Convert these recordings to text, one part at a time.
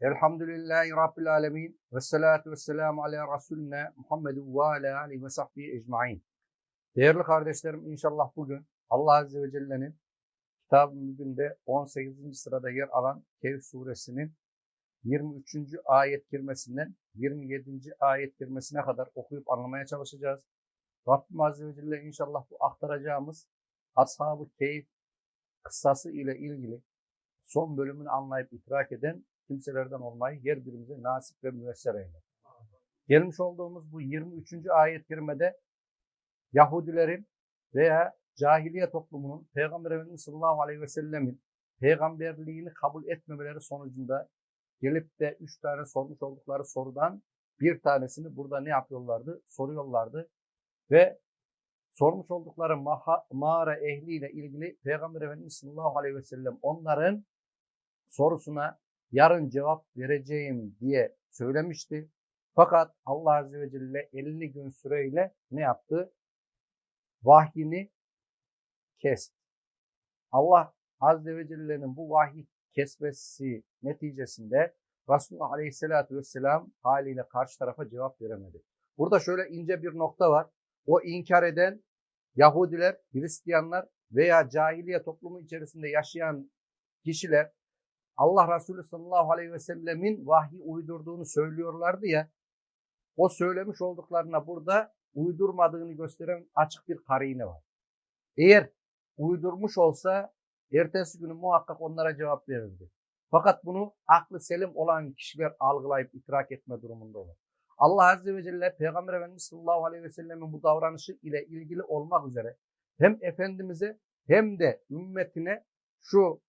Elhamdülillahi Rabbil Alemin. Ve salatu ve selamu ala Resulüne Muhammedu ve ala alihi ve sahbihi ecmain. Değerli kardeşlerim inşallah bugün Allah Azze ve Celle'nin kitab-ı mübinde 18. sırada yer alan Kehf suresinin 23. ayet girmesinden 27. ayet girmesine kadar okuyup anlamaya çalışacağız. Rabbim Azze ve Celle inşallah bu aktaracağımız Ashab-ı Keyif kıssası ile ilgili son bölümünü anlayıp idrak eden kimselerden olmayı her birimize nasip ve müyesser eyler. Gelmiş olduğumuz bu 23. ayet kerimede Yahudilerin veya cahiliye toplumunun Peygamber Efendimiz sallallahu aleyhi ve sellemin peygamberliğini kabul etmemeleri sonucunda gelip de üç tane sormuş oldukları sorudan bir tanesini burada ne yapıyorlardı? Soruyorlardı. Ve sormuş oldukları maha, mağara ehliyle ilgili Peygamber Efendimiz sallallahu aleyhi ve sellem onların sorusuna yarın cevap vereceğim diye söylemişti. Fakat Allah Azze ve Celle 50 gün süreyle ne yaptı? Vahyini kesti. Allah Azze ve Celle'nin bu vahiy kesmesi neticesinde Resulullah Aleyhisselatü Vesselam haliyle karşı tarafa cevap veremedi. Burada şöyle ince bir nokta var. O inkar eden Yahudiler, Hristiyanlar veya cahiliye toplumu içerisinde yaşayan kişiler Allah Resulü sallallahu aleyhi ve sellemin vahyi uydurduğunu söylüyorlardı ya. O söylemiş olduklarına burada uydurmadığını gösteren açık bir karine var. Eğer uydurmuş olsa ertesi günü muhakkak onlara cevap verirdi. Fakat bunu aklı selim olan kişiler algılayıp idrak etme durumunda olur. Allah Azze ve Celle Peygamber Efendimiz sallallahu aleyhi ve sellemin bu davranışı ile ilgili olmak üzere hem Efendimiz'e hem de ümmetine şu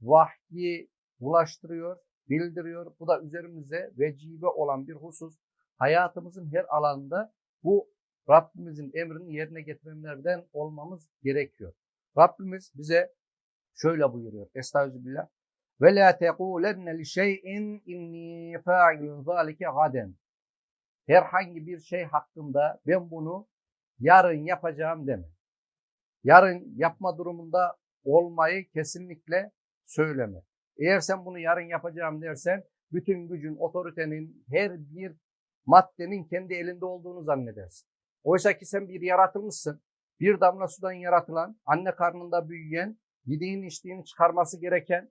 vahyi ulaştırıyor, bildiriyor. Bu da üzerimize vecibe olan bir husus. Hayatımızın her alanında bu Rabbimizin emrini yerine getirmelerden olmamız gerekiyor. Rabbimiz bize şöyle buyuruyor. Estağfirullah. Ve la tekulenne li şey'in inni fa'ilun zalike gaden. Herhangi bir şey hakkında ben bunu yarın yapacağım deme. Yarın yapma durumunda olmayı kesinlikle söyleme. Eğer sen bunu yarın yapacağım dersen bütün gücün, otoritenin, her bir maddenin kendi elinde olduğunu zannedersin. Oysa ki sen bir yaratılmışsın. Bir damla sudan yaratılan, anne karnında büyüyen, yediğin içtiğini çıkarması gereken,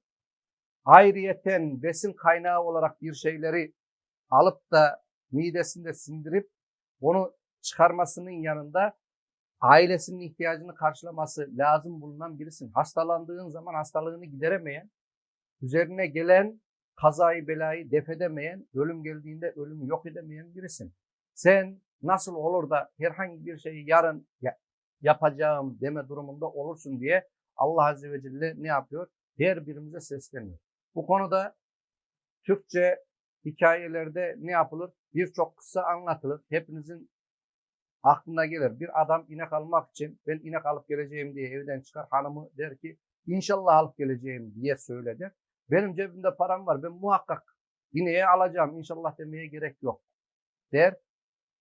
ayrıyeten besin kaynağı olarak bir şeyleri alıp da midesinde sindirip onu çıkarmasının yanında ailesinin ihtiyacını karşılaması lazım bulunan birisin. Hastalandığın zaman hastalığını gideremeyen, üzerine gelen kazayı belayı def edemeyen, ölüm geldiğinde ölümü yok edemeyen birisin. Sen nasıl olur da herhangi bir şeyi yarın yapacağım deme durumunda olursun diye Allah Azze ve Celle ne yapıyor? Her birimize sesleniyor. Bu konuda Türkçe hikayelerde ne yapılır? Birçok kısa anlatılır. Hepinizin aklına gelir. Bir adam inek almak için ben inek alıp geleceğim diye evden çıkar. Hanımı der ki inşallah alıp geleceğim diye söyler. Benim cebimde param var. Ben muhakkak ineği alacağım. İnşallah demeye gerek yok. Der.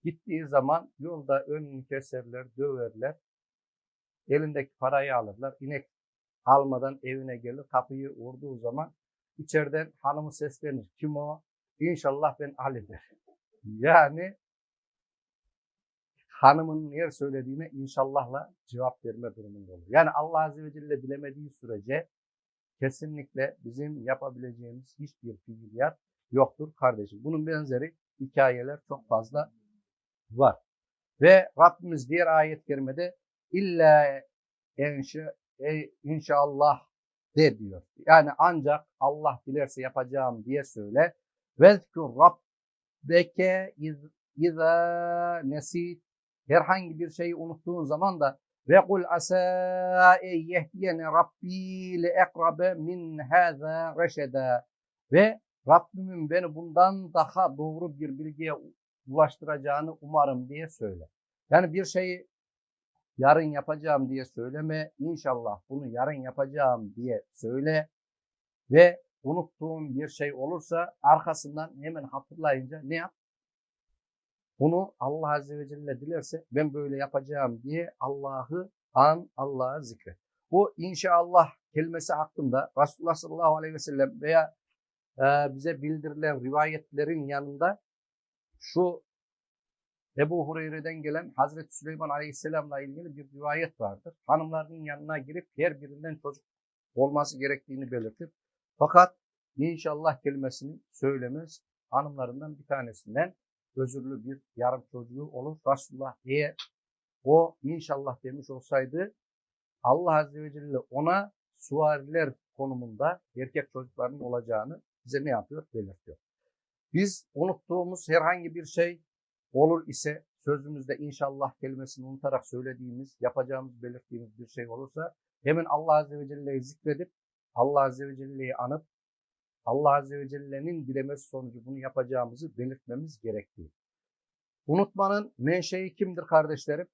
Gittiği zaman yolda önünü keserler, döverler. Elindeki parayı alırlar. İnek almadan evine gelir. Kapıyı vurduğu zaman içeriden hanımı seslenir. Kim o? İnşallah ben Ali der. Yani hanımın yer söylediğine inşallahla cevap verme durumunda olur. Yani Allah Azze ve Celle dilemediği sürece kesinlikle bizim yapabileceğimiz hiçbir fiiliyat yoktur kardeşim. Bunun benzeri hikayeler çok fazla var. Ve Rabbimiz diğer ayet kerimede illa inşallah de diyor. Yani ancak Allah dilerse yapacağım diye söyle. Vezkur rabbeke izâ nesit herhangi bir şeyi unuttuğun zaman da ve kul asa yehdiyene rabbi le ekrabe min hâzâ reşeda ve Rabbimin beni bundan daha doğru bir bilgiye ulaştıracağını umarım diye söyle. Yani bir şeyi yarın yapacağım diye söyleme. İnşallah bunu yarın yapacağım diye söyle. Ve unuttuğun bir şey olursa arkasından hemen hatırlayınca ne yap? Bunu Allah Azze ve Celle dilerse ben böyle yapacağım diye Allah'ı an, Allah'ı zikret. Bu inşallah kelimesi hakkında Resulullah sallallahu aleyhi ve sellem veya e, bize bildirilen rivayetlerin yanında şu Ebu Hureyre'den gelen Hazreti Süleyman Aleyhisselam'la ilgili bir rivayet vardır. Hanımlarının yanına girip her birinden çocuk olması gerektiğini belirtir. Fakat inşallah kelimesini söylemez. Hanımlarından bir tanesinden özürlü bir yarım çocuğu olur. Resulullah eğer o inşallah demiş olsaydı Allah Azze ve Celle ona suvariler konumunda erkek çocukların olacağını bize ne yapıyor? Belirtiyor. Biz unuttuğumuz herhangi bir şey olur ise sözümüzde inşallah kelimesini unutarak söylediğimiz, yapacağımız, belirttiğimiz bir şey olursa hemen Allah Azze ve Celle'yi zikredip Allah Azze ve Celle'yi anıp Allah Azze ve Celle'nin dilemesi sonucu bunu yapacağımızı belirtmemiz gerektiği. Unutmanın menşei kimdir kardeşlerim?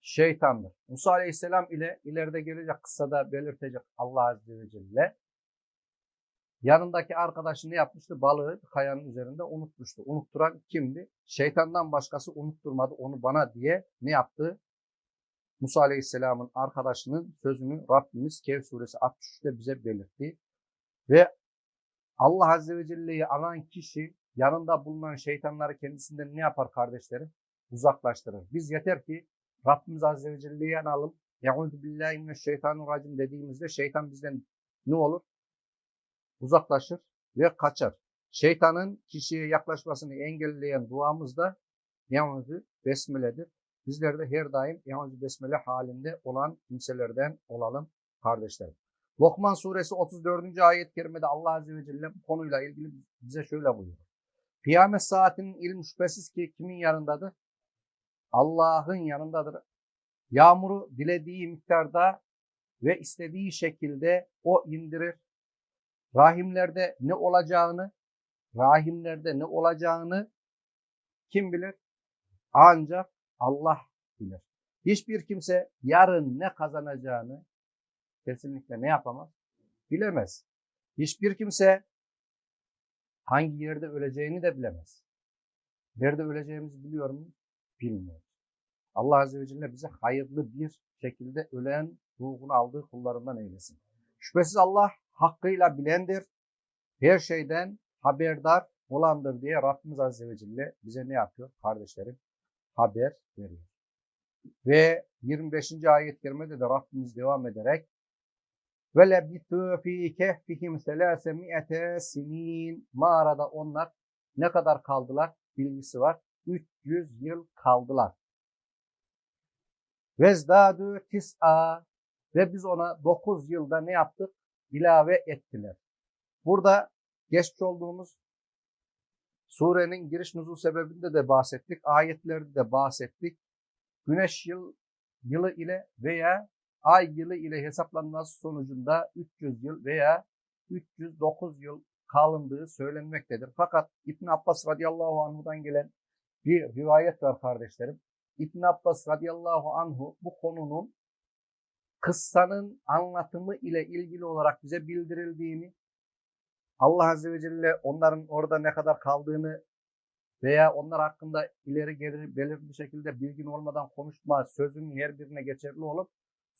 Şeytandır. Musa Aleyhisselam ile ileride gelecek kıssada belirtecek Allah Azze ve Celle yanındaki arkadaşı ne yapmıştı? Balığı kayanın üzerinde unutmuştu. Unutturan kimdi? Şeytandan başkası unutturmadı onu bana diye ne yaptı? Musa Aleyhisselam'ın arkadaşının sözünü Rabbimiz Kehf suresi 63'te bize belirtti. Ve Allah Azze ve Celle'yi alan kişi yanında bulunan şeytanları kendisinden ne yapar kardeşlerim? Uzaklaştırır. Biz yeter ki Rabbimiz Azze ve Celle'yi analım. Ya'udhu billahi mineşşeytanirracim dediğimizde şeytan bizden ne olur? Uzaklaşır ve kaçar. Şeytanın kişiye yaklaşmasını engelleyen duamız da Ya'udhu Besmele'dir. Bizler de her daim Ya'udhu Besmele halinde olan kimselerden olalım kardeşlerim. Lokman suresi 34. ayet-i kerimede Allah Azze ve Celle bu konuyla ilgili bize şöyle buyuruyor. Kıyamet saatinin ilmi şüphesiz ki kimin yanındadır? Allah'ın yanındadır. Yağmuru dilediği miktarda ve istediği şekilde o indirir. Rahimlerde ne olacağını, rahimlerde ne olacağını kim bilir? Ancak Allah bilir. Hiçbir kimse yarın ne kazanacağını kesinlikle ne yapamaz? Bilemez. Hiçbir kimse hangi yerde öleceğini de bilemez. Nerede öleceğimizi biliyor mu? Bilmiyor. Allah Azze ve Celle bize hayırlı bir şekilde ölen ruhunu aldığı kullarından eylesin. Şüphesiz Allah hakkıyla bilendir. Her şeyden haberdar olandır diye Rabbimiz Azze ve Celle bize ne yapıyor? Kardeşlerim haber veriyor. Ve 25. ayet-i kerimede de Rabbimiz devam ederek ve lebitû fî kehfihim selâse mi'ete sinin. Mağarada onlar ne kadar kaldılar? Bilgisi var. 300 yıl kaldılar. Vezdâdû tis'a. Ve biz ona 9 yılda ne yaptık? İlave ettiler. Burada geçmiş olduğumuz surenin giriş nuzul sebebinde de bahsettik. Ayetlerde de bahsettik. Güneş yıl yılı ile veya ay yılı ile hesaplanması sonucunda 300 yıl veya 309 yıl kalındığı söylenmektedir. Fakat İbn Abbas radıyallahu anhu'dan gelen bir rivayet var kardeşlerim. İbn Abbas radıyallahu anhu bu konunun kıssanın anlatımı ile ilgili olarak bize bildirildiğini, Allah Azze ve Celle onların orada ne kadar kaldığını veya onlar hakkında ileri geri belirli bir şekilde bilgin olmadan konuşma sözünün her birine geçerli olup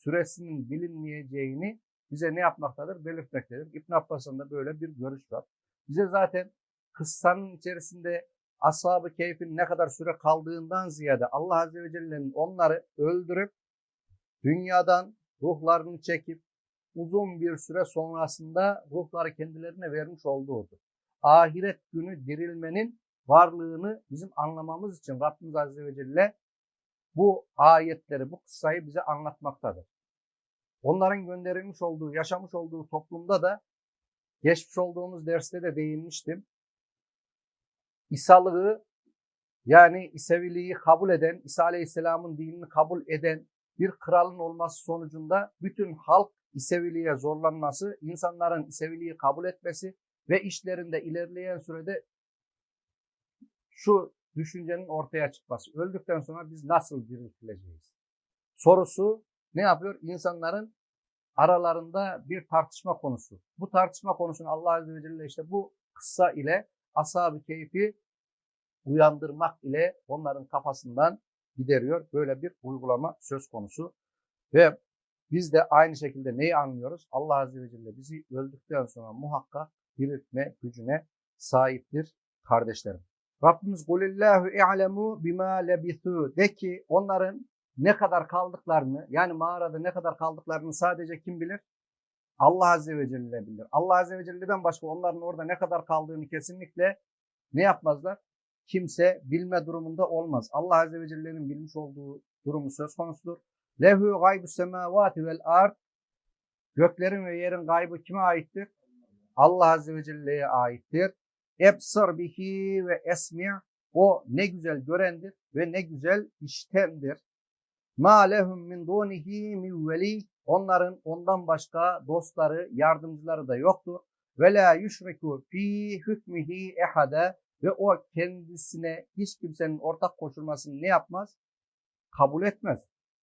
süresinin bilinmeyeceğini bize ne yapmaktadır? Belirtmektedir. İbn Abbas'ın da böyle bir görüş var. Bize zaten kıssanın içerisinde ashab-ı keyfin ne kadar süre kaldığından ziyade Allah Azze ve Celle'nin onları öldürüp dünyadan ruhlarını çekip uzun bir süre sonrasında ruhları kendilerine vermiş olduğudur. Ahiret günü dirilmenin varlığını bizim anlamamız için Rabbimiz Azze ve Celle bu ayetleri, bu kıssayı bize anlatmaktadır. Onların gönderilmiş olduğu, yaşamış olduğu toplumda da geçmiş olduğumuz derste de değinmiştim. İsalığı yani İseviliği kabul eden, İsa Aleyhisselam'ın dinini kabul eden bir kralın olması sonucunda bütün halk İseviliğe zorlanması, insanların İseviliği kabul etmesi ve işlerinde ilerleyen sürede şu düşüncenin ortaya çıkması. Öldükten sonra biz nasıl diriltileceğiz? Sorusu ne yapıyor? İnsanların aralarında bir tartışma konusu. Bu tartışma konusunu Allah Azze ve Celle işte bu kıssa ile ashab-ı keyfi uyandırmak ile onların kafasından gideriyor. Böyle bir uygulama söz konusu. Ve biz de aynı şekilde neyi anlıyoruz? Allah Azze ve Celle bizi öldükten sonra muhakkak diriltme gücüne sahiptir kardeşlerim. Rabbimiz kulillahu i'lemu bima lebithu de ki onların ne kadar kaldıklarını yani mağarada ne kadar kaldıklarını sadece kim bilir? Allah Azze ve Celle bilir. Allah Azze ve Celle'den başka onların orada ne kadar kaldığını kesinlikle ne yapmazlar? Kimse bilme durumunda olmaz. Allah Azze ve Celle'nin bilmiş olduğu durumu söz konusudur. Lehu gaybu semavati vel ard Göklerin ve yerin gaybı kime aittir? Allah Azze ve Celle'ye aittir. Ebsar bihi ve esmi' o ne güzel görendir ve ne güzel iştendir. Ma lehum min dunihi min veli onların ondan başka dostları, yardımcıları da yoktur. Ve la yüşriku fi hükmihi ehade ve o kendisine hiç kimsenin ortak koşulmasını ne yapmaz? Kabul etmez.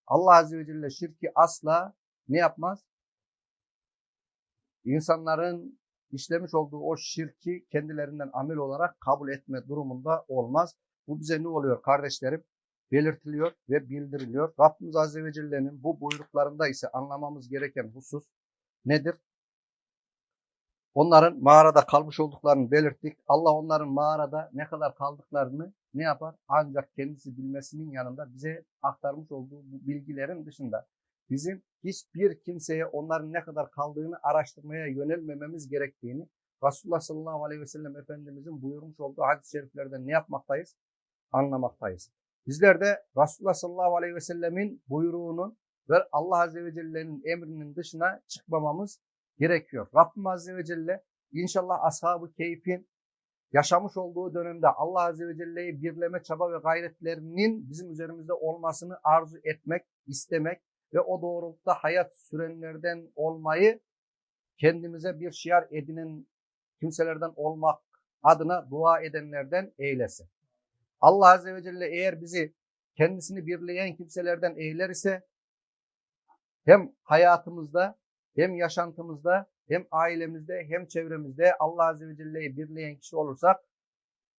Allah Azze ve Celle şirki asla ne yapmaz? İnsanların işlemiş olduğu o şirki kendilerinden amel olarak kabul etme durumunda olmaz. Bu bize ne oluyor kardeşlerim? Belirtiliyor ve bildiriliyor. Rabbimiz Azze ve Celle'nin bu buyruklarında ise anlamamız gereken husus nedir? Onların mağarada kalmış olduklarını belirttik. Allah onların mağarada ne kadar kaldıklarını ne yapar? Ancak kendisi bilmesinin yanında bize aktarmış olduğu bu bilgilerin dışında bizim hiçbir kimseye onların ne kadar kaldığını araştırmaya yönelmememiz gerektiğini Resulullah sallallahu aleyhi ve sellem Efendimizin buyurmuş olduğu hadis-i şeriflerden ne yapmaktayız? Anlamaktayız. Bizler de Resulullah sallallahu aleyhi ve sellemin buyruğunun ve Allah azze ve celle'nin emrinin dışına çıkmamamız gerekiyor. Rabbim azze ve celle inşallah ashab-ı keyfin yaşamış olduğu dönemde Allah azze ve celle'yi birleme çaba ve gayretlerinin bizim üzerimizde olmasını arzu etmek, istemek ve o doğrultuda hayat sürenlerden olmayı kendimize bir şiar edinen kimselerden olmak adına dua edenlerden eylesin. Allah Azze ve Celle eğer bizi kendisini birleyen kimselerden eyler ise hem hayatımızda hem yaşantımızda hem ailemizde hem çevremizde Allah Azze ve Celle'yi birleyen kişi olursak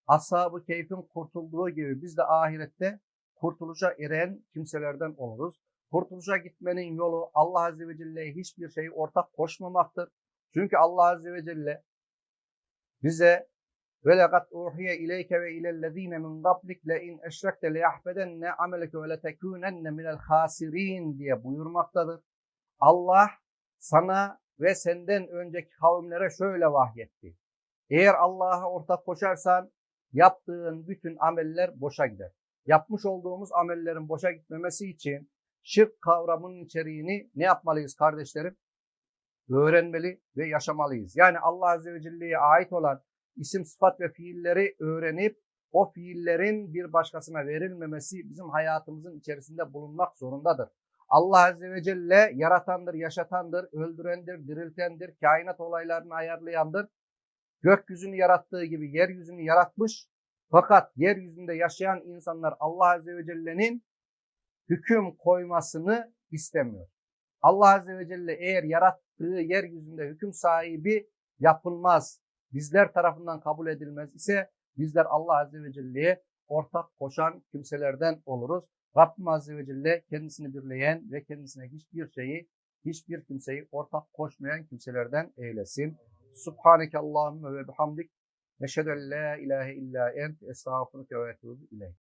ashab-ı keyfin kurtulduğu gibi biz de ahirette kurtuluşa eren kimselerden oluruz. Kurtuluşa gitmenin yolu Allah Azze ve Celle'ye hiçbir şeyi ortak koşmamaktır. Çünkü Allah Azze ve Celle bize ilellezine min qablik le in eşrekte le yahfedenne ameleke ve le tekunenne minel hasirin diye buyurmaktadır. Allah sana ve senden önceki kavimlere şöyle vahyetti. Eğer Allah'a ortak koşarsan yaptığın bütün ameller boşa gider. Yapmış olduğumuz amellerin boşa gitmemesi için şirk kavramının içeriğini ne yapmalıyız kardeşlerim? Öğrenmeli ve yaşamalıyız. Yani Allah Azze ve Celle'ye ait olan isim, sıfat ve fiilleri öğrenip o fiillerin bir başkasına verilmemesi bizim hayatımızın içerisinde bulunmak zorundadır. Allah Azze ve Celle yaratandır, yaşatandır, öldürendir, diriltendir, kainat olaylarını ayarlayandır. Gökyüzünü yarattığı gibi yeryüzünü yaratmış. Fakat yeryüzünde yaşayan insanlar Allah Azze ve Celle'nin hüküm koymasını istemiyor. Allah Azze ve Celle eğer yarattığı yeryüzünde hüküm sahibi yapılmaz, bizler tarafından kabul edilmez ise bizler Allah Azze ve Celle'ye ortak koşan kimselerden oluruz. Rabbim Azze ve Celle kendisini birleyen ve kendisine hiçbir şeyi, hiçbir kimseyi ortak koşmayan kimselerden eylesin. Subhaneke Allahümme ve bihamdik. Neşhedü en la ilahe illa ent. Estağfurüke ve etûbü ileyh.